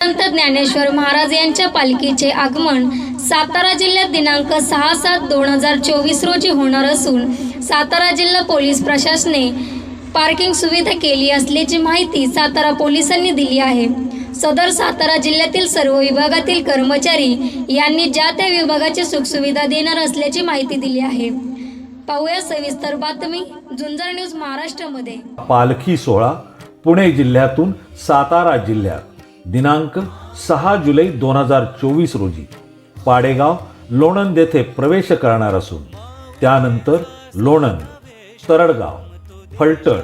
संत ज्ञानेश्वर महाराज यांच्या पालखीचे आगमन सातारा जिल्ह्यात दिनांक सहा सात दोन हजार चोवीस रोजी होणार असून सातारा जिल्हा पोलीस प्रशासने पार्किंग सुविधा केली असल्याची माहिती सातारा पोलिसांनी दिली आहे. सदर सातारा जिल्ह्यातील सर्व विभागातील कर्मचारी यांनी ज्या त्या विभागाची सुखसुविधा देणार असल्याची माहिती दिली आहे. पाहूया सविस्तर बातमी झुंजर न्यूज महाराष्ट्रामध्ये. पालखी सोहळा पुणे जिल्ह्यातून सातारा जिल्ह्यात. दिनांक सहा जुलै दोन हजार चोवीस रोजी पाडेगाव लोणंद येथे प्रवेश करणार असून त्यानंतर लोणंद तरडगाव फलटण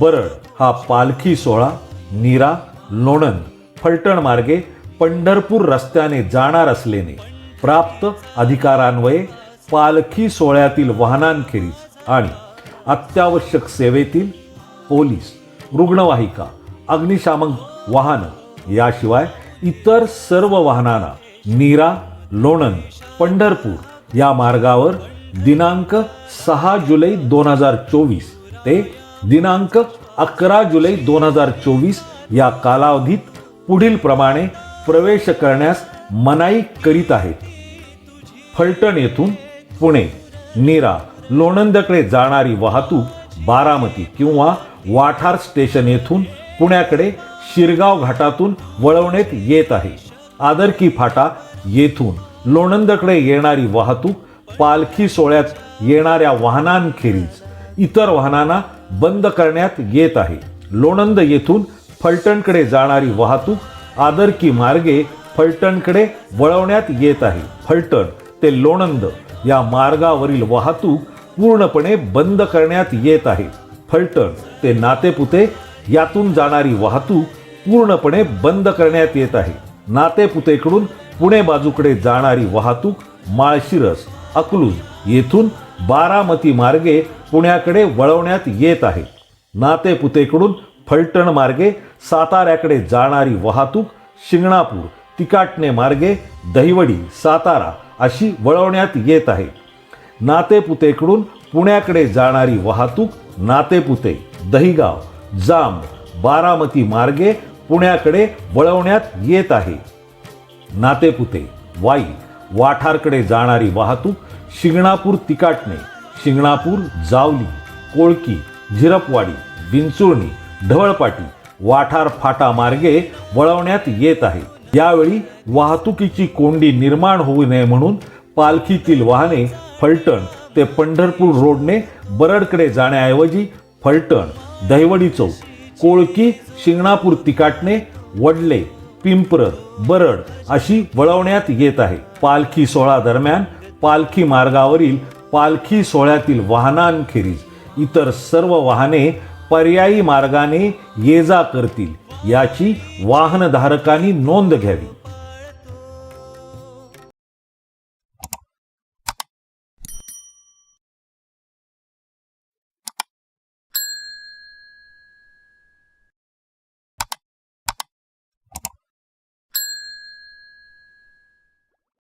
बरड हा पालखी सोहळा नीरा लोणंद फलटण मार्गे पंढरपूर रस्त्याने जाणार असल्याने प्राप्त अधिकारान्वये पालखी सोहळ्यातील वाहनांखेरीज आणि अत्यावश्यक सेवेतील पोलीस रुग्णवाहिका अग्निशामक वाहनं याशिवाय इतर सर्व वाहनांना नीरा लोणंद पंढरपूर या मार्गावर दिनांक सहा जुलै दोन हजार चोवीस ते दिनांक अकरा जुलै दोन हजार चोवीस या कालावधीत पुढील प्रमाणे प्रवेश करण्यास मनाई करीत आहेत. फलटण येथून पुणे नीरा लोणंदकडे जाणारी वाहतूक बारामती किंवा वाठार स्टेशन येथून पुण्याकडे शिरगाव घाटातून वळवण्यात येत आहे. आदरकी फाटा येथून लोणंदकडे येणारी वाहतूक पालखी सोहळ्यात येणाऱ्या वाहनांखेरीज इतर वाहनांना बंद करण्यात येत आहे. लोणंद येथून फलटणकडे जाणारी वाहतूक आदरकी मार्गे फलटणकडे वळवण्यात येत आहे. फलटण ते लोणंद या मार्गावरील वाहतूक पूर्णपणे बंद करण्यात येत आहे. फलटण ते नातेपुते यातून जाणारी वाहतूक पूर्णपणे बंद करण्यात येत आहे. नातेपुतेकडून पुणे बाजूकडे जाणारी वाहतूक माळशिरस अकलूज येथून बारामती मार्गे पुण्याकडे वळवण्यात येत आहे. नातेपुतेकडून फलटण मार्गे साताऱ्याकडे जाणारी वाहतूक शिंगणापूर तिकाटणे मार्गे दहिवडी सातारा अशी वळवण्यात येत आहे. नातेपुतेकडून पुण्याकडे जाणारी वाहतूक नातेपुते दहिगाव जाम बारामती मार्गे पुण्याकडे वळवण्यात येत आहे. नातेपुते वाई वाठारकडे जाणारी वाहतूक शिंगणापूर तिकाटणे शिंगणापूर जावली कोळकी झिरपवाडी विंचुर्णी ढवळपाटी वाठार फाटा मार्गे वळवण्यात येत आहे. यावेळी वाहतुकीची कोंडी निर्माण होऊ नये म्हणून पालखीतील वाहने फलटण ते पंढरपूर रोडने बरडकडे जाण्याऐवजी फलटण दहिवडी चौक कोळकी शिंगणापूर तिकाटणे वडले पिंपर बरड अशी वळवण्यात येत आहे. पालखी सोहळा दरम्यान पालखी मार्गावरील पालखी सोहळ्यातील वाहनांखेरीज इतर सर्व वाहने पर्यायी मार्गाने ये जा करतील याची वाहनधारकांनी नोंद घ्यावी.